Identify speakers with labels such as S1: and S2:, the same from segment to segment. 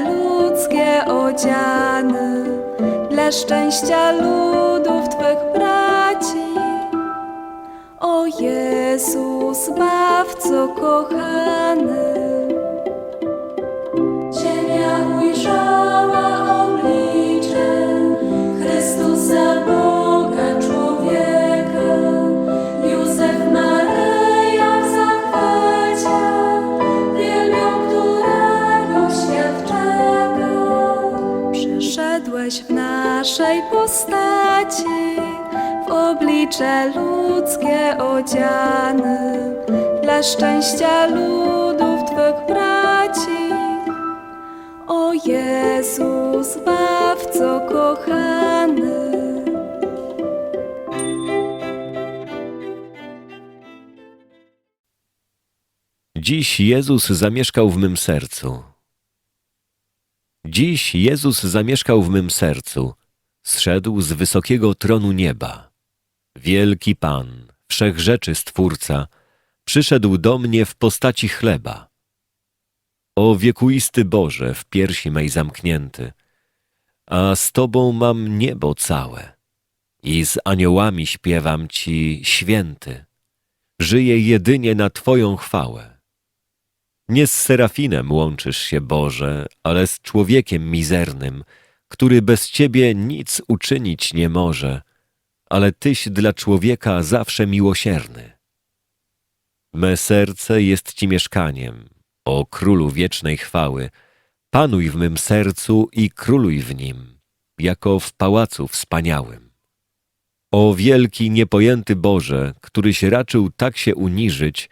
S1: ludzkie odziany, dla szczęścia ludów Twych braci. O Jezus, Zbawco kochany, postaci, w oblicze ludzkie odziany, dla szczęścia ludów Twych braci. O Jezus, Zbawco kochany.
S2: Dziś Jezus zamieszkał w mym sercu. Dziś Jezus zamieszkał w mym sercu. Zszedł z wysokiego tronu nieba. Wielki Pan, wszechrzeczy Stwórca, przyszedł do mnie w postaci chleba. O wiekuisty Boże, w piersi mej zamknięty, a z Tobą mam niebo całe i z aniołami śpiewam Ci święty. Żyję jedynie na Twoją chwałę. Nie z serafinem łączysz się, Boże, ale z człowiekiem mizernym, który bez Ciebie nic uczynić nie może, ale Tyś dla człowieka zawsze miłosierny. Me serce jest Ci mieszkaniem, o Królu wiecznej chwały. Panuj w mym sercu i króluj w nim, jako w pałacu wspaniałym. O wielki, niepojęty Boże, któryś raczył tak się uniżyć,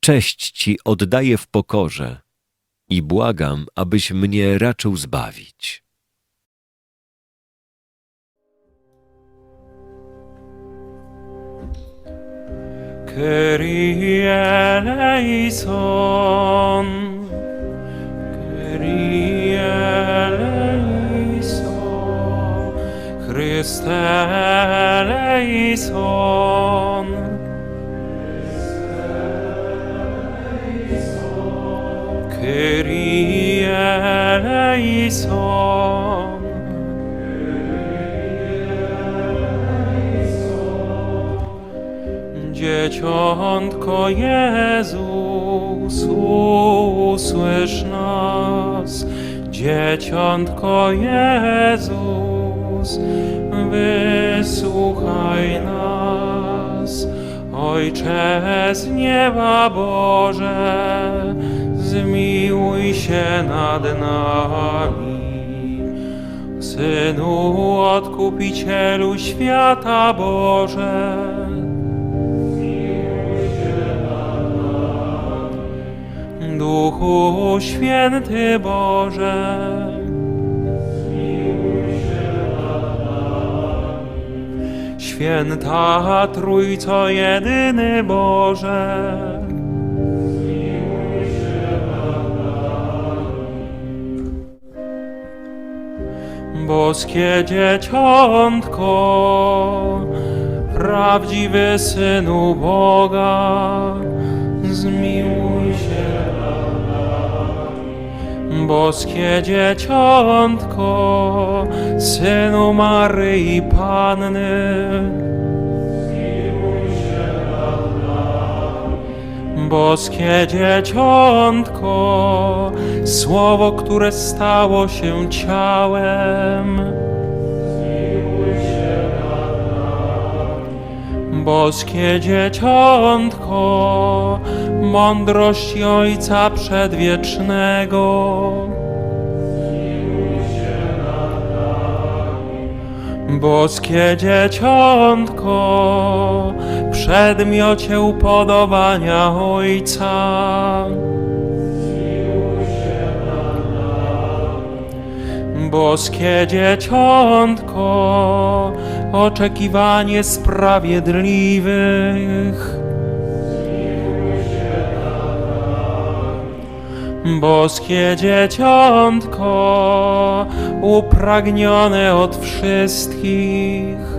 S2: cześć Ci oddaję w pokorze i błagam, abyś mnie raczył zbawić.
S3: Kyrie eleison, Kyrie eleison, Christe eleison, Christe eleison, Kyrie eleison, Dzieciątko Jezus, usłysz nas. Dzieciątko Jezus, wysłuchaj nas. Ojcze z nieba Boże, zmiłuj się nad nami. Synu Odkupicielu świata Boże, Duchu Święty Boże, Święta Trójco Jedyny Boże, Boskie Dzieciątko, prawdziwy Synu Boga, Boskie Dzieciątko, Synu Maryi Panny, Boskie Dzieciątko, Słowo, które stało się ciałem, Boskie Dzieciątko, mądrość Ojca Przedwiecznego. Boskie Dzieciątko, przedmiocie upodobania Ojca. Boskie Dzieciątko, oczekiwanie sprawiedliwych. Boskie Dzieciątko, upragnione od wszystkich.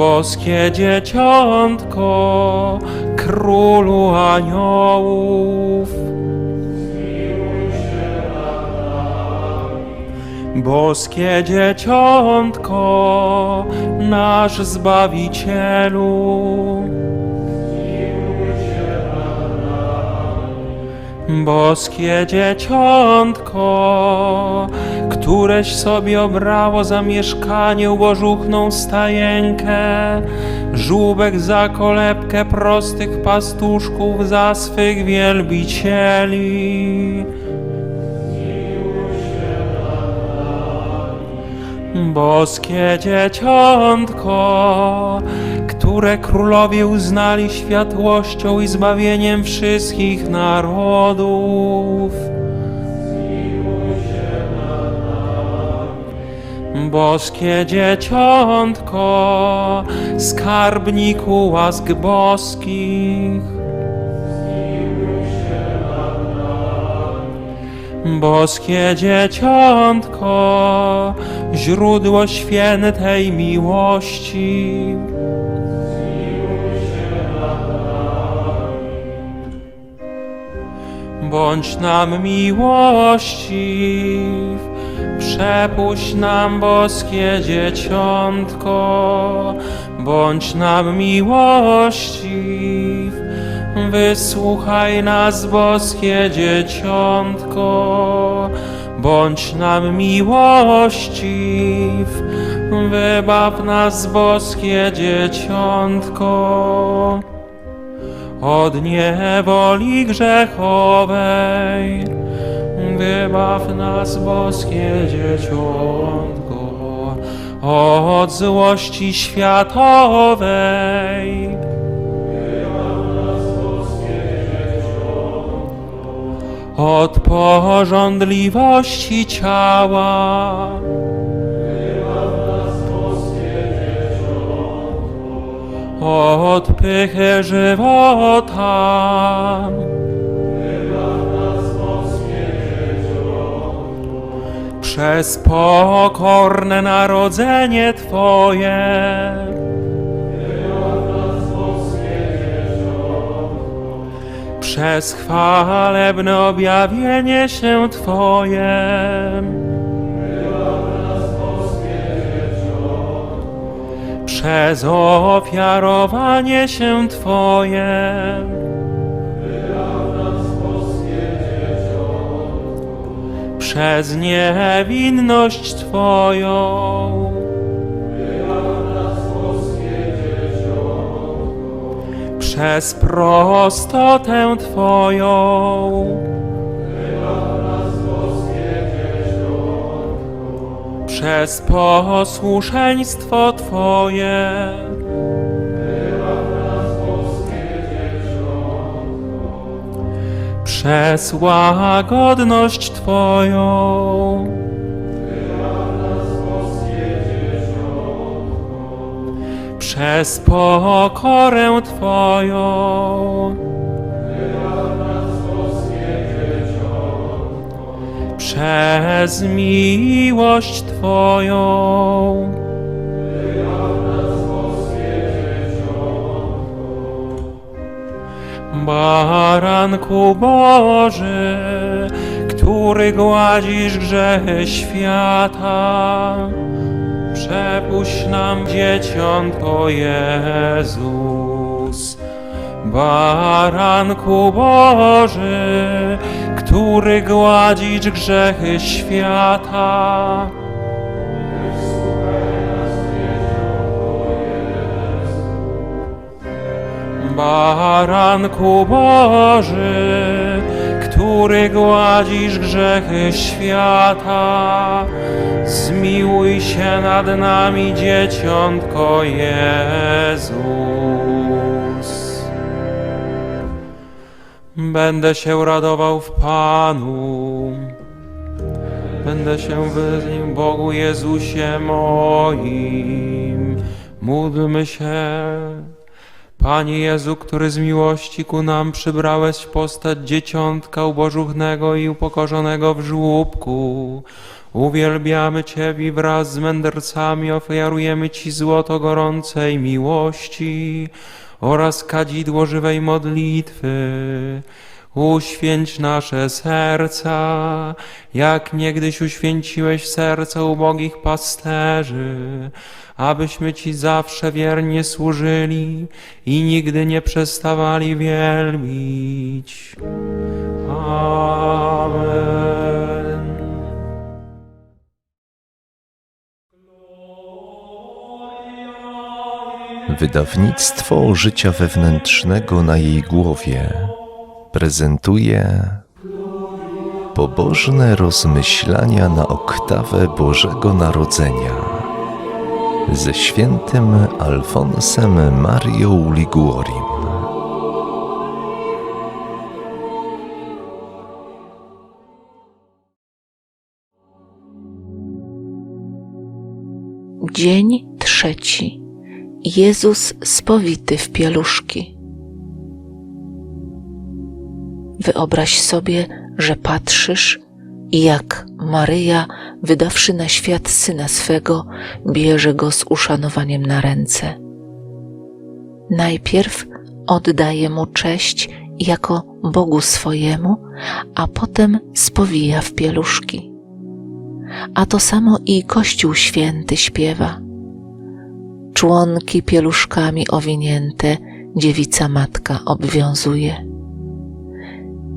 S3: boskie dzieciątko, królu aniołów. Boskie dzieciątko, nasz Zbawicielu. Boskie dzieciątko, któreś sobie obrało za mieszkanie ubożuchną stajenkę, żółbek za kolebkę prostych pastuszków za swych wielbicieli. Boskie dzieciątko, które królowie uznali światłością i zbawieniem wszystkich narodów. Boskie dzieciątko, skarbniku łask boskich. Boskie dzieciątko, źródło świętej miłości. Bądź nam miłościw, przepuść nam boskie dzieciątko, bądź nam miłościw, wysłuchaj nas boskie dzieciątko, bądź nam miłościw, wybaw nas boskie dzieciątko od niewoli grzechowej. Wybaw nas, boskie dzieciątko, od złości światowej. Od porządliwości ciała. Od pychy żywota. Przez pokorne narodzenie Twoje. Przez chwalebne objawienie się Twoje. Przez ofiarowanie się Twoje. Przez niewinność Twoją. Przez prostotę Twoją. Przez posłuszeństwo Twoje. Przez łagodność Twoją. Przez pokorę Twoją. Przez miłość Twoją. Baranku Boży, który gładzisz grzechy świata, przepuść nam dzieciątko Jezus. Baranku Boży, który gładzisz grzechy świata. Baranku Boży, który gładzisz grzechy świata, zmiłuj się nad nami, dzieciątko Jezus. Będę się radował w Panu. Będę się wyznił Bogu Jezusie moim. Módlmy się. Panie Jezu, który z miłości ku nam przybrałeś postać dzieciątka ubożuchnego i upokorzonego w żłóbku, uwielbiamy Ciebie i wraz z mędrcami ofiarujemy Ci złoto gorącej miłości oraz kadzidło żywej modlitwy. Uświęć nasze serca, jak niegdyś uświęciłeś serca ubogich pasterzy, abyśmy Ci zawsze wiernie służyli i nigdy nie przestawali wielbić. Amen.
S4: Wydawnictwo życia wewnętrznego na jej głowie prezentuje pobożne rozmyślania na oktawę Bożego Narodzenia ze świętym Alfonsem Marią Liguorim.
S5: Dzień trzeci. Jezus spowity w pieluszki. Wyobraź sobie, że patrzysz, jak Maryja, wydawszy na świat syna swego, bierze go z uszanowaniem na ręce. Najpierw oddaje mu cześć jako Bogu swojemu, a potem spowija w pieluszki. A to samo i Kościół Święty śpiewa. Członki pieluszkami owinięte dziewica matka obwiązuje.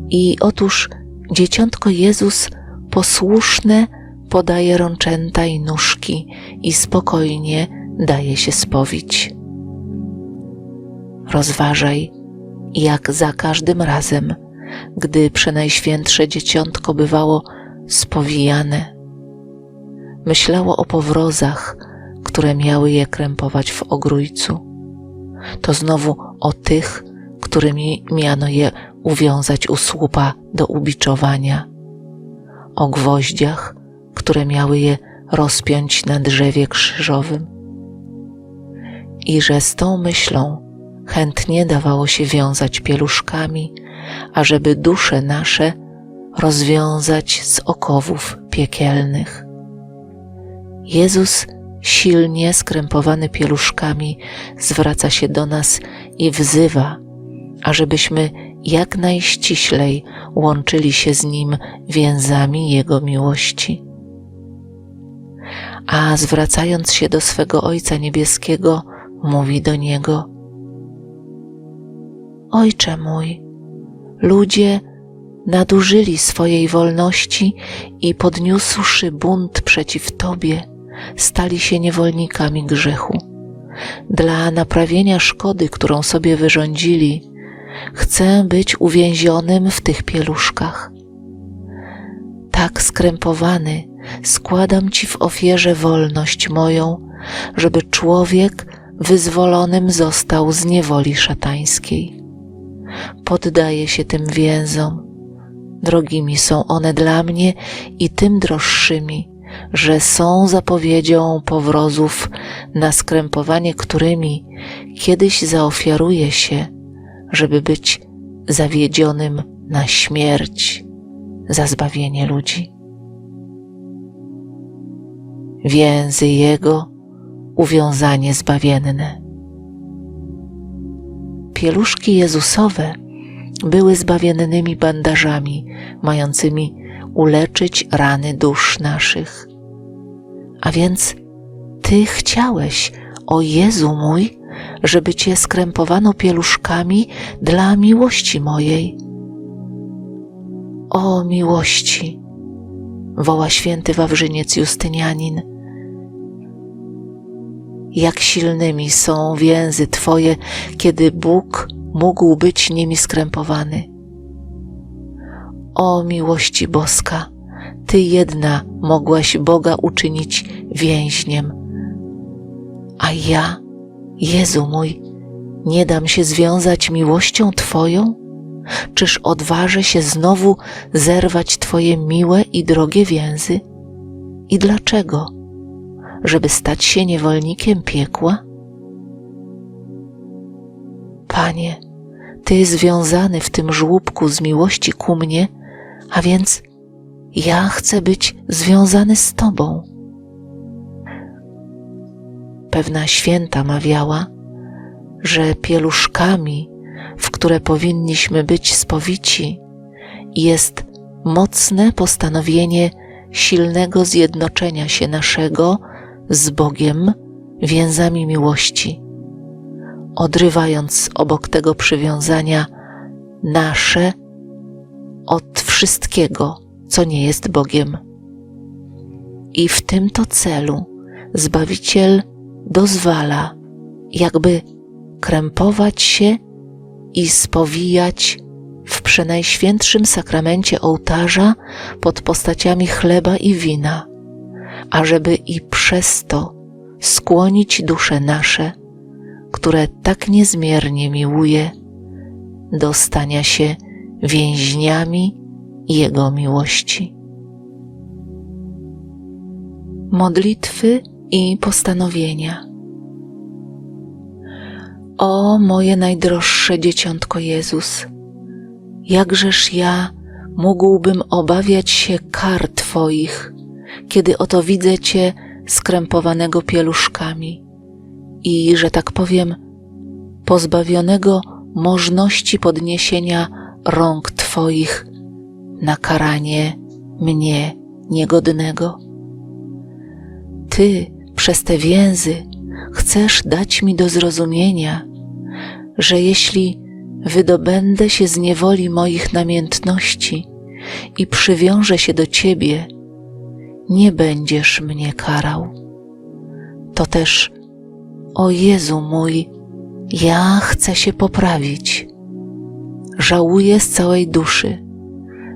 S5: I otóż dzieciątko Jezus posłuszne podaje rączęta i nóżki i spokojnie daje się spowić. Rozważaj, jak za każdym razem, gdy przenajświętsze dzieciątko bywało spowijane, myślało o powrozach, które miały je krępować w ogrójcu. To znowu o tych, którymi miano je uwiązać u słupa do ubiczowania, o gwoździach, które miały je rozpiąć na drzewie krzyżowym. I że z tą myślą chętnie dawało się wiązać pieluszkami, ażeby dusze nasze rozwiązać z okowów piekielnych. Jezus, silnie skrępowany pieluszkami, zwraca się do nas i wzywa, ażebyśmy jak najściślej łączyli się z Nim więzami Jego miłości. A zwracając się do swego Ojca Niebieskiego, mówi do Niego: Ojcze mój, ludzie nadużyli swojej wolności i podniósłszy bunt przeciw Tobie, stali się niewolnikami grzechu. Dla naprawienia szkody, którą sobie wyrządzili, chcę być uwięzionym w tych pieluszkach. Tak skrępowany składam Ci w ofierze wolność moją, żeby człowiek wyzwolonym został z niewoli szatańskiej. Poddaję się tym więzom. Drogimi są one dla mnie i tym droższymi, że są zapowiedzią powrozów, na skrępowanie którymi kiedyś zaofiaruje się, żeby być zawiedzionym na śmierć za zbawienie ludzi. Więzy Jego uwiązanie zbawienne. Pieluszki Jezusowe były zbawiennymi bandażami, mającymi uleczyć rany dusz naszych. A więc Ty chciałeś, o Jezu mój, żeby Cię skrępowano pieluszkami dla miłości mojej. O miłości, woła święty Wawrzyniec Justynianin. Jak silnymi są więzy Twoje, kiedy Bóg mógł być nimi skrępowany. O miłości boska, Ty jedna mogłaś Boga uczynić więźniem, a ja, Jezu mój, nie dam się związać miłością Twoją? Czyż odważę się znowu zerwać Twoje miłe i drogie więzy? I dlaczego? Żeby stać się niewolnikiem piekła? Panie, Ty związany w tym żłóbku z miłości ku mnie, a więc ja chcę być związany z Tobą. Pewna święta mawiała, że pieluszkami, w które powinniśmy być spowici, jest mocne postanowienie silnego zjednoczenia się naszego z Bogiem więzami miłości, odrywając obok tego przywiązania nasze od wszystkiego, co nie jest Bogiem. I w tym to celu Zbawiciel dozwala, jakby krępować się i spowijać w przenajświętszym sakramencie ołtarza pod postaciami chleba i wina, ażeby i przez to skłonić dusze nasze, które tak niezmiernie miłuje, do stania się więźniami Jego miłości. Modlitwy i postanowienia. O moje najdroższe dzieciątko Jezus, jakżeż ja mógłbym obawiać się kar Twoich, kiedy oto widzę Cię skrępowanego pieluszkami i, że tak powiem, pozbawionego możności podniesienia rąk Twoich na karanie mnie niegodnego. Ty przez te więzy chcesz dać mi do zrozumienia, że jeśli wydobędę się z niewoli moich namiętności i przywiążę się do Ciebie, nie będziesz mnie karał. To też, o Jezu mój, ja chcę się poprawić. Żałuję z całej duszy,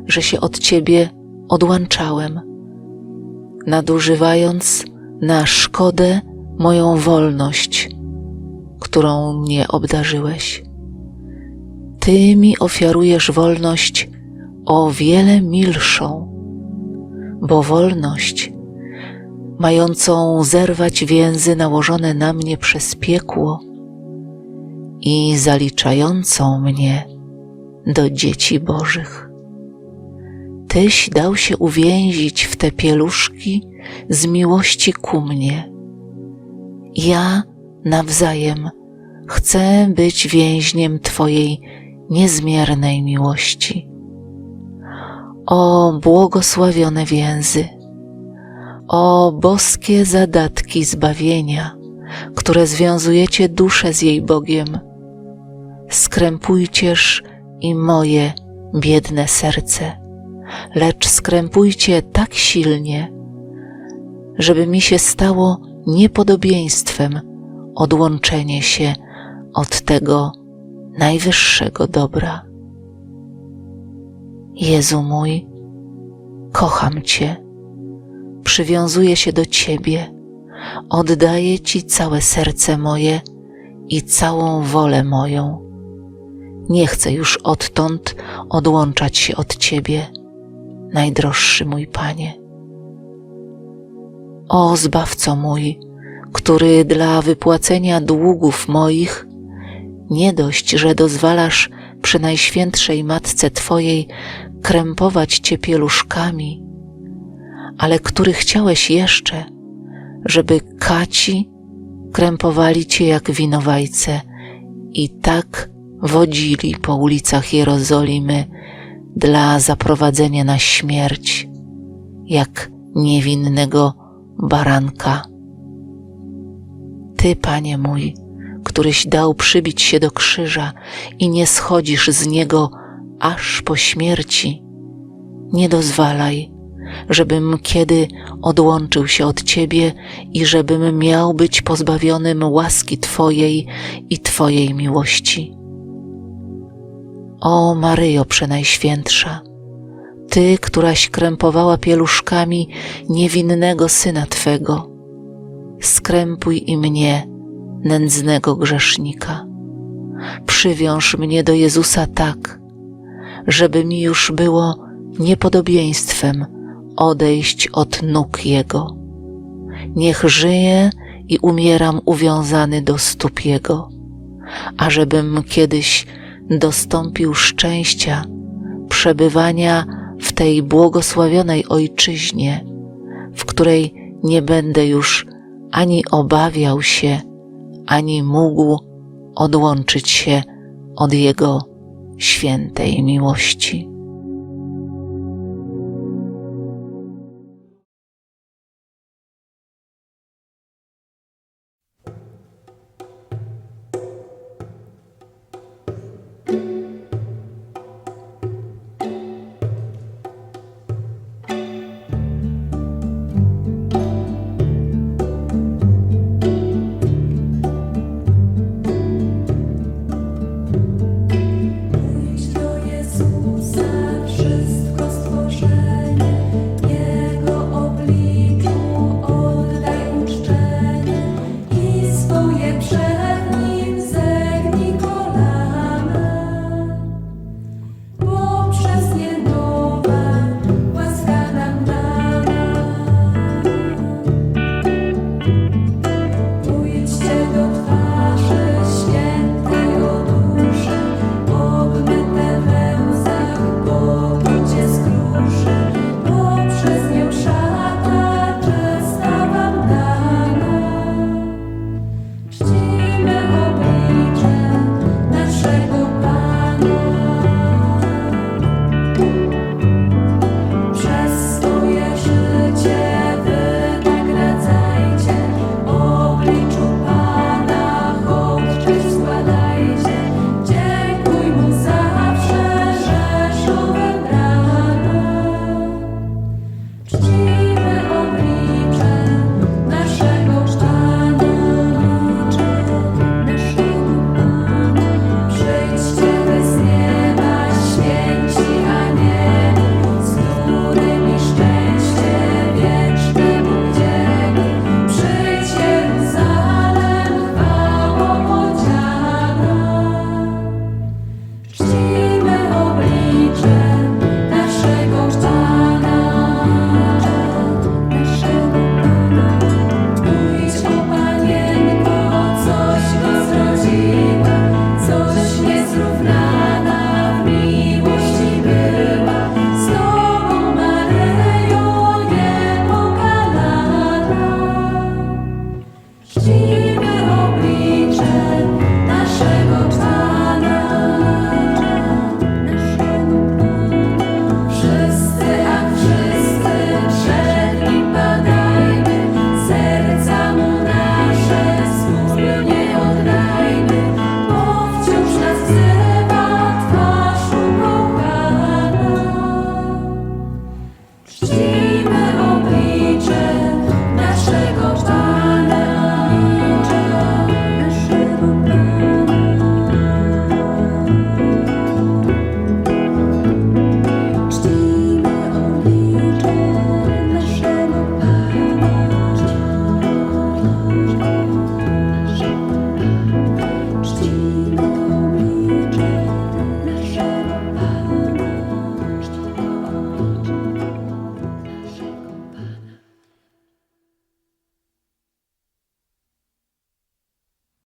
S5: że się od Ciebie odłączałem, nadużywając na szkodę moją wolność, którą mnie obdarzyłeś. Ty mi ofiarujesz wolność o wiele milszą, bo wolność, mającą zerwać więzy nałożone na mnie przez piekło i zaliczającą mnie do dzieci Bożych. Tyś dał się uwięzić w te pieluszki z miłości ku mnie. Ja nawzajem chcę być więźniem Twojej niezmiernej miłości. O błogosławione więzy, o boskie zadatki zbawienia, które związujecie duszę z jej Bogiem, skrępujcież i moje biedne serce, lecz skrępujcie tak silnie, żeby mi się stało niepodobieństwem odłączenie się od tego najwyższego dobra. Jezu mój, kocham Cię, przywiązuję się do Ciebie, oddaję Ci całe serce moje i całą wolę moją. Nie chcę już odtąd odłączać się od Ciebie, najdroższy mój Panie. O Zbawco mój, który dla wypłacenia długów moich nie dość, że dozwalasz przy Najświętszej Matce Twojej krępować Cię pieluszkami, ale który chciałeś jeszcze, żeby kaci krępowali Cię jak winowajce i tak wodzili po ulicach Jerozolimy dla zaprowadzenia na śmierć, jak niewinnego baranka. Ty, Panie mój, któryś dał przybić się do krzyża i nie schodzisz z niego aż po śmierci, nie dozwalaj, żebym kiedy odłączył się od Ciebie i żebym miał być pozbawionym łaski Twojej i Twojej miłości. O Maryjo Przenajświętsza, Ty, któraś krępowała pieluszkami niewinnego Syna Twego, skrępuj i mnie, nędznego grzesznika. Przywiąż mnie do Jezusa tak, żeby mi już było niepodobieństwem odejść od nóg Jego. Niech żyję i umieram uwiązany do stóp Jego, ażebym kiedyś dostąpił szczęścia przebywania w tej błogosławionej ojczyźnie, w której nie będę już ani obawiał się, ani mógł odłączyć się od Jego świętej miłości.